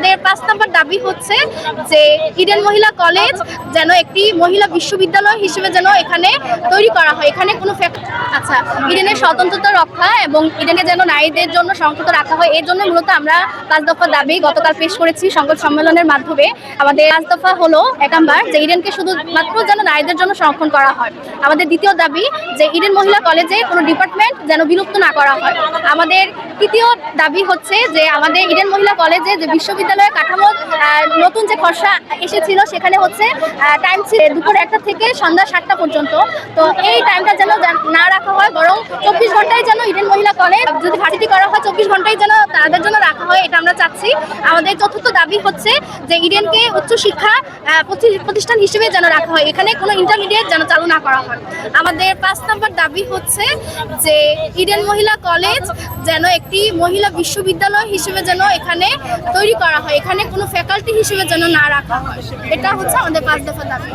আমাদের পাঁচ নম্বর দাবি হচ্ছে যে ইডেন মহিলা কলেজ যেন একটি মহিলা বিশ্ববিদ্যালয় হিসেবে যেন এখানে তৈরি করা হয়। এখানে কোনো আচ্ছা ইডেনের স্বতন্ত্রতা রক্ষা এবং ইডেনে যেন নারীদের জন্য সংহত রাখা হয়, এর জন্য মূলত আমরা পাঁচ দফা দাবি গতকাল পেশ করেছি সংবাদ সম্মেলনের মাধ্যমে। আমাদের পাঁচ দফা হলো একাম্বার যে ইডেনকে শুধুমাত্র যেন নারীদের জন্য সংরক্ষণ করা হয়। আমাদের দ্বিতীয় দাবি যে ইডেন মহিলা কলেজে কোনো ডিপার্টমেন্ট যেন বিলুপ্ত না করা হয়। আমাদের তৃতীয় দাবি হচ্ছে যে আমাদের ইডেন মহিলা কলেজে যে বিশ্ববিদ্যালয়ের কাঠামো নতুন যে খসড়া এসেছিল সেখানে হচ্ছে টাইম ছিল দুপুর একটা থেকে সন্ধ্যা সাতটা পর্যন্ত। তো এই টাইমটা যেন না রাখা হয়, বরং চব্বিশ ঘন্টায় যেন ইডেন মহিলা কলেজ যদি ভার্সিটি করা হয়, চব্বিশ ঘন্টায় যেন তাদের জন্য আমরা চাচ্ছি। আমাদের চতুর্থ দাবি হচ্ছে যে ইডেনকে উচ্চশিক্ষা প্রতি- প্রতিষ্ঠান হিসেবে যেন রাখা হয়। এখানে কোনো ইন্টারমিডিয়েট যেন চালু না করা হয়। আমাদের পাঁচ নম্বর দাবি হচ্ছে যে ইডেন মহিলা কলেজ যেন একটি মহিলা বিশ্ববিদ্যালয় হিসেবে যেন এখানে তৈরি করা হয়। এখানে কোনো ফ্যাকাল্টি হিসেবে যেন না রাখা হয়। এটা হচ্ছে আমাদের পাঁচ দফা দাবি।